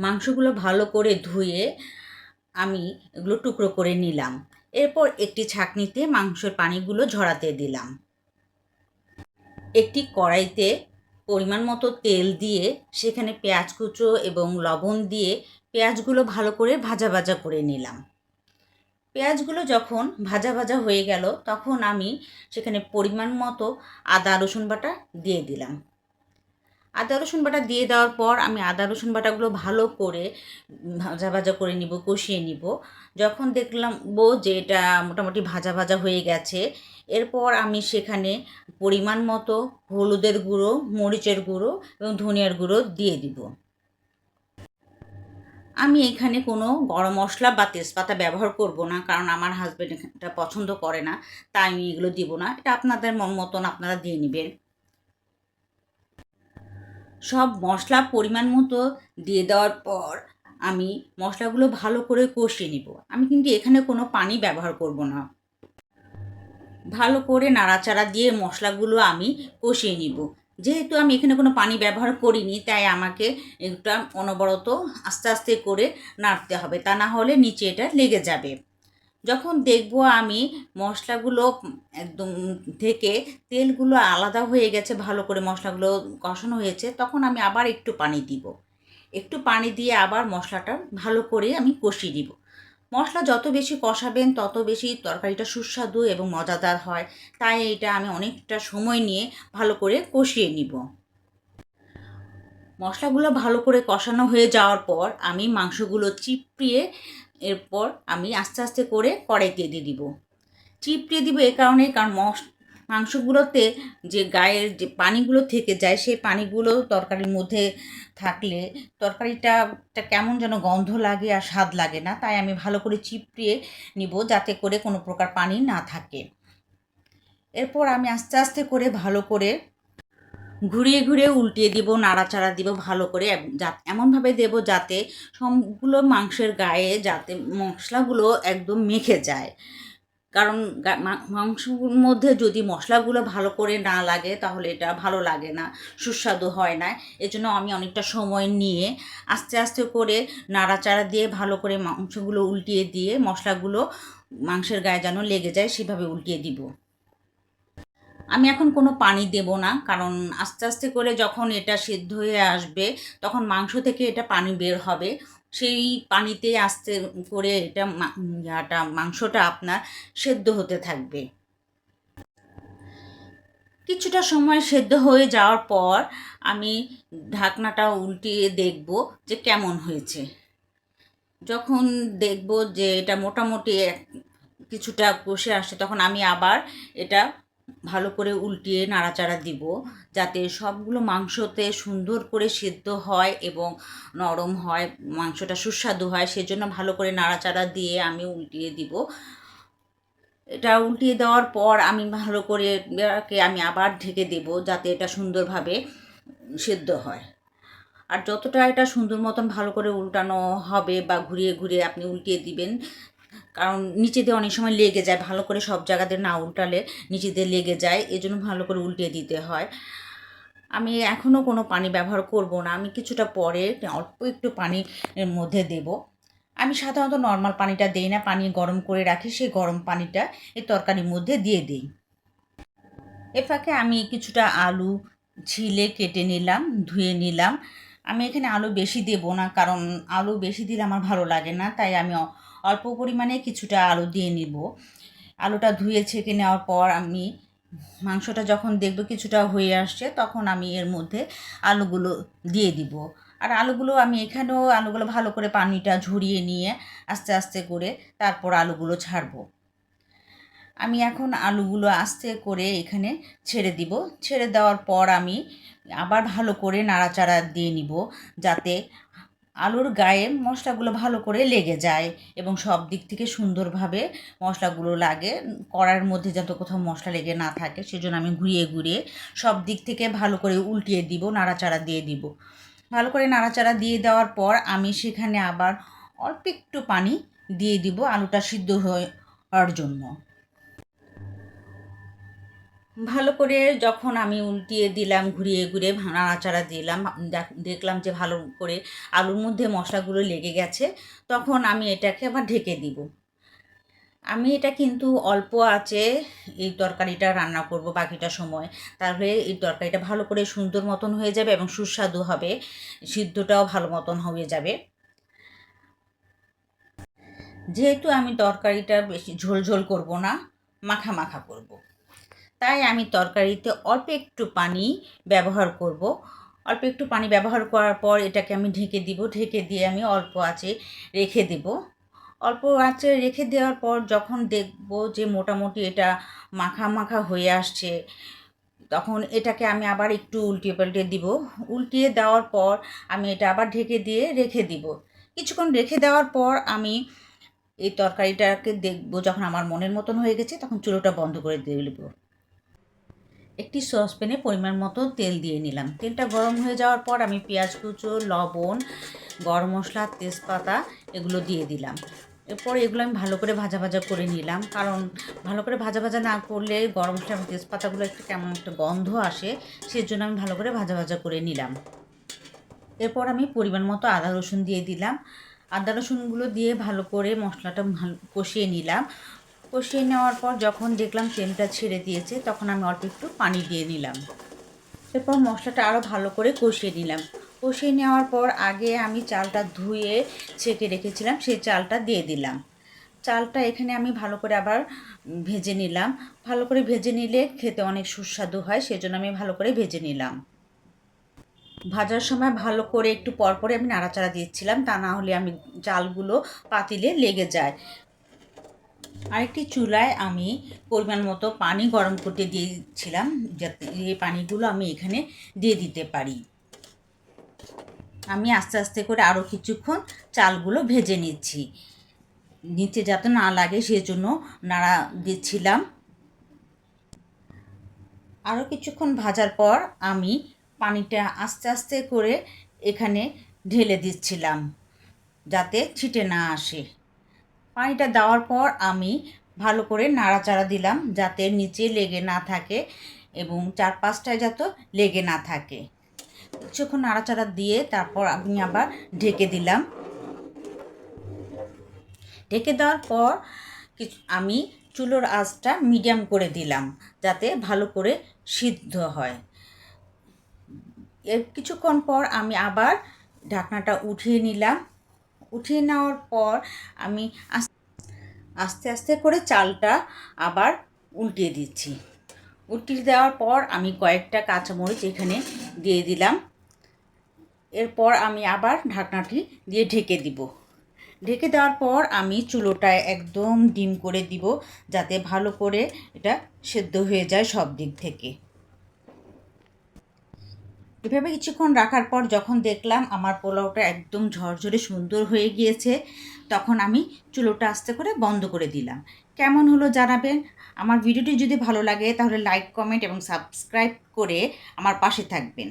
মাংসগুলো ভালো করে ধুয়ে আমি এগুলো টুকরো করে নিলাম। এরপর একটি ছাঁকনিতে মাংসের পানিগুলো ঝরাতে দিলাম। একটি কড়াইতে পরিমাণ মতো তেল দিয়ে সেখানে পেঁয়াজ কুচো এবং লবণ দিয়ে পেঁয়াজগুলো ভালো করে ভাজা ভাজা করে নিলাম। পেঁয়াজগুলো যখন ভাজা ভাজা হয়ে গেল তখন আমি সেখানে পরিমাণ মতো আদা রসুন বাটা দিয়ে দিলাম। আদা, রসুন বাটা দিয়ে দেওয়ার পর আমি আদা, রসুন বাটাগুলো ভালো করে ভাজা ভাজা করে নিব, কষিয়ে নিব। যখন দেখলাম বো যে এটা মোটামুটি ভাজা ভাজা হয়ে গেছে, এরপর আমি সেখানে পরিমাণ মতো হলুদের গুঁড়ো, মরিচের গুঁড়ো এবং ধনিয়ার গুঁড়ো দিয়ে দিব। আমি এখানে কোনো গরম মশলা বা তেজপাতা ব্যবহার করব না, কারণ আমার হাজব্যান্ড এটা পছন্দ করে না, তাই আমি এগুলো দিব না। এটা আপনাদের মন মতন আপনারা দিয়ে নেবেন। সব মশলা পরিমাণ মতো দিয়ে দেওয়ার পর আমি মশলাগুলো ভালো করে কষিয়ে নিব। আমি কিন্তু এখানে কোনো পানি ব্যবহার করব না। ভালো করে নাড়াচাড়া দিয়ে মশলাগুলো আমি কষিয়ে নিব। যেহেতু আমি এখানে কোনো পানি ব্যবহার করিনি, তাই আমাকে এটা অনবরত আস্তে আস্তে করে নাড়তে হবে। তা না হলে নিচে এটা লেগে যাবে। যখন দেখব আমি মশলাগুলো একদম থেকে তেলগুলো আলাদা হয়ে গেছে, ভালো করে মশলাগুলো কষানো হয়েছে, তখন আমি আবার একটু পানি দিব। একটু পানি দিয়ে আবার মশলাটা ভালো করে আমি কষিয়ে দিব মশলা যত বেশি কষাবেন, তত বেশি তরকারিটা সুস্বাদু এবং মজাদার হয়। তাই এটা আমি অনেকটা সময় নিয়ে ভালো করে কষিয়ে নিব। মশলাগুলো ভালো করে কষানো হয়ে যাওয়ার পর আমি মাংসগুলো চিপড়িয়ে এরপর আমি আস্তে আস্তে করে কড়াইতে দিয়ে দিব। চিপড়িয়ে দিব এ কারণে, কারণ মশ মাংসগুলোতে যে গায়ের যে পানিগুলো থেকে যায়, সেই পানিগুলো তরকারির মধ্যে থাকলে তরকারিটা কেমন যেন গন্ধ লাগে আর স্বাদ লাগে না, তাই আমি ভালো করে চিপড়িয়ে নিব যাতে করে কোনো প্রকার পানি না থাকে। এরপর আমি আস্তে আস্তে করে ভালো করে ঘুরিয়ে ঘুরিয়ে উল্টিয়ে দিব, নাড়াচাড়া দিব, ভালো করে এমনভাবে দেব যাতে সবগুলো মাংসের গায়ে যাতে মশলাগুলো একদম মেখে যায়। কারণ মাংসর মধ্যে যদি মশলাগুলো ভালো করে না লাগে তাহলে এটা ভালো লাগে না, সুস্বাদু হয় না। এজন্য আমি অনেকটা সময় নিয়ে আস্তে আস্তে করে নাড়াচাড়া দিয়ে ভালো করে মাংসগুলো উল্টিয়ে দিয়ে মশলাগুলো মাংসের গায়ে যেন লেগে যায় সেভাবে উল্টিয়ে দিব। আমি এখন কোনো পানি দেব না, কারণ আস্তে আস্তে করে যখন এটা সিদ্ধ হয়ে আসবে, তখন মাংস থেকে এটা পানি বের হবে। সেই পানিতে আস্তে করে এটা ইয়াটা, মাংসটা আপনার সেদ্ধ হতে থাকবে। কিছুটা সময় সেদ্ধ হয়ে যাওয়ার পর আমি ঢাকনাটা উল্টিয়ে দেখব যে কেমন হয়েছে। যখন দেখব যে এটা মোটামুটি কিছুটা কষে আসে তখন আমি আবার এটা ভালো করে উল্টিয়ে নাড়াচাড়া দিব যাতে সবগুলো মাংসতে সুন্দর করে সেদ্ধ হয় এবং নরম হয়, মাংসটা সুস্বাদু হয়, সেজন্য ভালো করে নাড়াচাড়া দিয়ে আমি উল্টিয়ে দিব। এটা উল্টিয়ে দেওয়ার পর আমি ভালো করে আমি আবার ঢেকে দেব যাতে এটা সুন্দরভাবে সেদ্ধ হয়। আর যতটা এটা সুন্দর মতন ভালো করে উল্টানো হবে বা ঘুরিয়ে ঘুরিয়ে আপনি উল্টিয়ে দিবেন কারণ নিচে দিয়ে অনেক সময় লেগে যায়, ভালো করে সব জায়গাতে না উল্টালে নিচে দিয়ে লেগে যায়, এজন্য ভালো করে উল্টিয়ে দিতে হয়। আমি এখনও কোনো পানি ব্যবহার করব না, আমি কিছুটা পরে অল্প একটু পানির মধ্যে দেব। আমি সাধারণত নর্মাল পানিটা দিই না, পানি গরম করে রাখি, সেই গরম পানিটা এই তরকারির মধ্যে দিয়ে দিই। এ ফাঁকে আমি কিছুটা আলু ছিলে কেটে নিলাম, ধুয়ে নিলাম। আমি এখানে আলু বেশি দেব না, কারণ আলু বেশি দিলে আমার ভালো লাগে না, তাই আমি অল্প পরিমাণে কিছুটা আলু দিয়ে নিব। আলুটা ধুয়ে ছেঁকে নেওয়ার পর আমি মাংসটা যখন দেখব কিছুটা হয়ে আসছে, তখন আমি এর মধ্যে আলুগুলো দিয়ে দিব। আর আলুগুলো আমি এখানেও আলুগুলো ভালো করে পানিটা ঝরিয়ে নিয়ে আস্তে আস্তে করে তারপর আলুগুলো ছাড়বো। আমি এখন আলুগুলো আস্তে করে এখানে ছেড়ে দিব। ছেড়ে দেওয়ার পর আমি আবার ভালো করে নাড়াচাড়া দিয়ে নিব যাতে আলুর গায়ে মশলাগুলো ভালো করে লেগে যায় এবং সব দিক থেকে সুন্দরভাবে মশলাগুলো লাগে। কড়ার মধ্যে যাতে কোথাও মশলা লেগে না থাকে সেজন্য আমি ঘুরিয়ে ঘুরিয়ে সব দিক থেকে ভালো করে উল্টিয়ে দিব, নাড়াচাড়া দিয়ে দিব। ভালো করে নাড়াচাড়া দিয়ে দেওয়ার পর আমি সেখানে আবার অল্প একটু পানি দিয়ে দিব আলুটা সিদ্ধ হওয়ার জন্য। ভালো করে যখন আমি উল্টিয়ে দিলাম, ঘুরিয়ে ঘুরিয়ে নাড়াচাড়া দিলাম, দেখ- দেখলাম যে ভালো করে আলুর মধ্যে মশলাগুলো লেগে গেছে, তখন আমি এটাকে আবার ঢেকে দিব। আমি এটা কিন্তু অল্প আছে, এই তরকারিটা রান্না করব বাকিটা সময়। তাহলে এই তরকারিটা ভালো করে সুন্দর মতন হয়ে যাবে এবং সুস্বাদু হবে, সিদ্ধটাও ভালো মতন হয়ে যাবে। যেহেতু আমি তরকারিটা বেশি ঝোলঝোল ঝোল করব না, মাখা মাখা করব। তাই আমি তরকারিতে অল্প একটু পানি ব্যবহার করব। অল্প একটু পানি ব্যবহার করার পর এটাকে আমি ঢেকে দিব। ঢেকে দিয়ে আমি অল্প আঁচে রেখে দেব। অল্প আঁচে রেখে দেওয়ার পর যখন দেখব যে মোটামুটি এটা মাখা মাখা হয়ে আসছে, তখন এটাকে আমি আবার একটু উল্টিয়ে পাল্টে দিব। উল্টিয়ে দেওয়ার পর আমি এটা আবার ঢেকে দিয়ে রেখে দিব। কিছুক্ষণ রেখে দেওয়ার পর আমি এই তরকারিটাকে দেখব যখন আমার মনের মতন হয়ে গেছে, তখন চুলোটা বন্ধ করে দিয়ে দেবো। একটি সসপ্যানে পরিমাণ মতো তেল দিয়ে নিলাম। তেলটা গরম হয়ে যাওয়ার পর আমি পেঁয়াজ কুচো, লবণ, গরম মশলা, তেজপাতা এগুলো দিয়ে দিলাম। এরপর এগুলো আমি ভালো করে ভাজা ভাজা করে নিলাম। কারণ ভালো করে ভাজা ভাজা না করলে গরম মশলা তেজপাতাগুলো একটু কেমন একটা গন্ধ আসে, সেজন্য আমি ভালো করে ভাজা ভাজা করে নিলাম। এরপর আমি পরিমাণ মতো আদা, রসুন দিয়ে দিলাম। আদা, রসুনগুলো দিয়ে ভালো করে মশলাটা ভালো কষিয়ে নিলাম। কষিয়ে নেওয়ার পর যখন দেখলাম তেলটা ছেড়ে দিয়েছে, তখন আমি অল্প একটু পানি দিয়ে নিলাম। এরপর মশলাটা আরও ভালো করে কষিয়ে নিলাম। কষিয়ে নেওয়ার পর আগে আমি চালটা ধুয়ে ছেঁকে রেখেছিলাম, সেই চালটা দিয়ে দিলাম। চালটা এখানে আমি ভালো করে আবার ভেজে নিলাম। ভালো করে ভেজে নিলে খেতে অনেক সুস্বাদু হয়, সেজন্য আমি ভালো করে ভেজে নিলাম। ভাজার সময় ভালো করে একটু পর পরে আমি নাড়াচাড়া দিচ্ছিলাম তা না হলে আমি চালগুলো পাতিলে লেগে যায়। আরেকটি চুলায় আমি পরিমাণ মতো পানি গরম করতে দিয়েছিলাম যাতে এই পানিগুলো আমি এখানে দিয়ে দিতে পারি। আমি আস্তে আস্তে করে আরও কিছুক্ষণ চালগুলো ভেজে নিচ্ছি। নিচে যাতে না লাগে সেজন্য নাড়া দিচ্ছিলাম। আরও কিছুক্ষণ ভাজার পর আমি পানিটা আস্তে আস্তে করে এখানে ঢেলে দিচ্ছিলাম যাতে ছিটে না আসে। পানিটা দেওয়ার পর আমি ভালো করে নাড়াচাড়া দিলাম যাতে নিচে লেগে না থাকে এবং চারপাশটায় যাতে লেগে না থাকে। কিছুক্ষণ নাড়াচাড়া দিয়ে তারপর আমি আবার ঢেকে দিলাম। ঢেকে দেওয়ার পর কিছু, আমি চুলোর আঁচটা মিডিয়াম করে দিলাম যাতে ভালো করে সিদ্ধ হয়। এর কিছুক্ষণ পর আমি আবার ঢাকনাটা উঠিয়ে নিলাম। উঠিয়ে নেওয়ার পর আমি আস্তে আস্তে করে চালটা আবার উল্টিয়ে দিচ্ছি। উল্টিয়ে দেওয়ার পর আমি কয়েকটা কাঁচামরিচ এখানে দিয়ে দিলাম। এরপর আমি আবার ঢাকনাটি দিয়ে ঢেকে দিব। ঢেকে দেওয়ার পর আমি চুলোটায় একদম ডিম করে দিব যাতে ভালো করে এটা সেদ্ধ হয়ে যায় সব দিক থেকে। এভাবে কিছুক্ষণ রাখার পর যখন দেখলাম আমার পোলাওটা একদম ঝরঝরে সুন্দর হয়ে গিয়েছে, তখন আমি চুলোটা আস্তে করে বন্ধ করে দিলাম। কেমন হলো জানাবেন? আমার ভিডিওটি যদি ভালো লাগে তাহলে লাইক কমেন্ট এবং সাবস্ক্রাইব করে আমার পাশে থাকবেন।